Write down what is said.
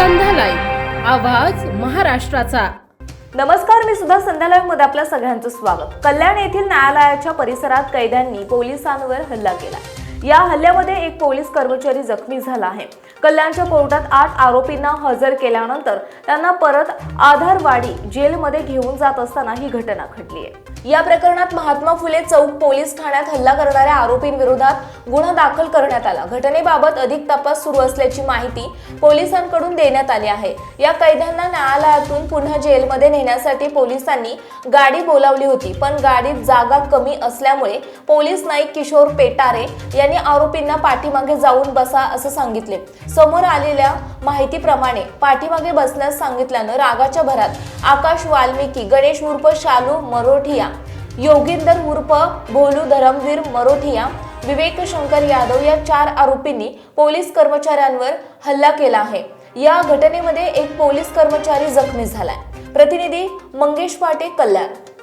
संध्यालय आवाज महाराष्ट्राचा. नमस्कार मी सुद्धा संध्यालयमध्ये आपल्या सगळ्यांचं स्वागत. कल्याण येथील न्यायालयाच्या परिसरात कैद्यांनी पोलिसांवर हल्ला केला. या हल्ल्यामध्ये एक पोलीस कर्मचारी जखमी झाला आहे. कल्याणच्या कोर्टात आठ आरोपींना हजर केल्यानंतर त्यांना परत आधारवाडी जेलमध्ये घेऊन जात असताना ही घटना घडली आहे. या प्रकरणात महात्मा फुले चौक पोलीस ठाण्यात हल्ला करणाऱ्या आरोपींविरोधात गुन्हा दाखल करण्यात आला. घटनेबाबत अधिक तपास सुरू असल्याची माहिती पोलिसांकडून देण्यात आली आहे. या कैद्यांना न्यायालयातून पुन्हा जेलमध्ये नेण्यासाठी पोलिसांनी गाडी बोलावली होती पण गाडीत जागा कमी असल्यामुळे पोलीस नाईक किशोर पेटारे यांनी आरोपींना पाठीमागे जाऊन बसा असं सांगितले. समोर आलेल्या माहितीप्रमाणे पाठीमागे बसण्यास सांगितल्यानं रागाच्या भरात आकाश वाल्मिकी गणेश उर्फ शालू मरोठिया योगिंदर उर्फ भोलू धरमवीर मरोठिया विवेक शंकर यादव या चार आरोपींनी पोलीस कर्मचाऱ्यांवर हल्ला केला आहे. या घटनेमध्ये एक पोलीस कर्मचारी जखमी झालाय. प्रतिनिधी मंगेश पाटे कल्याण.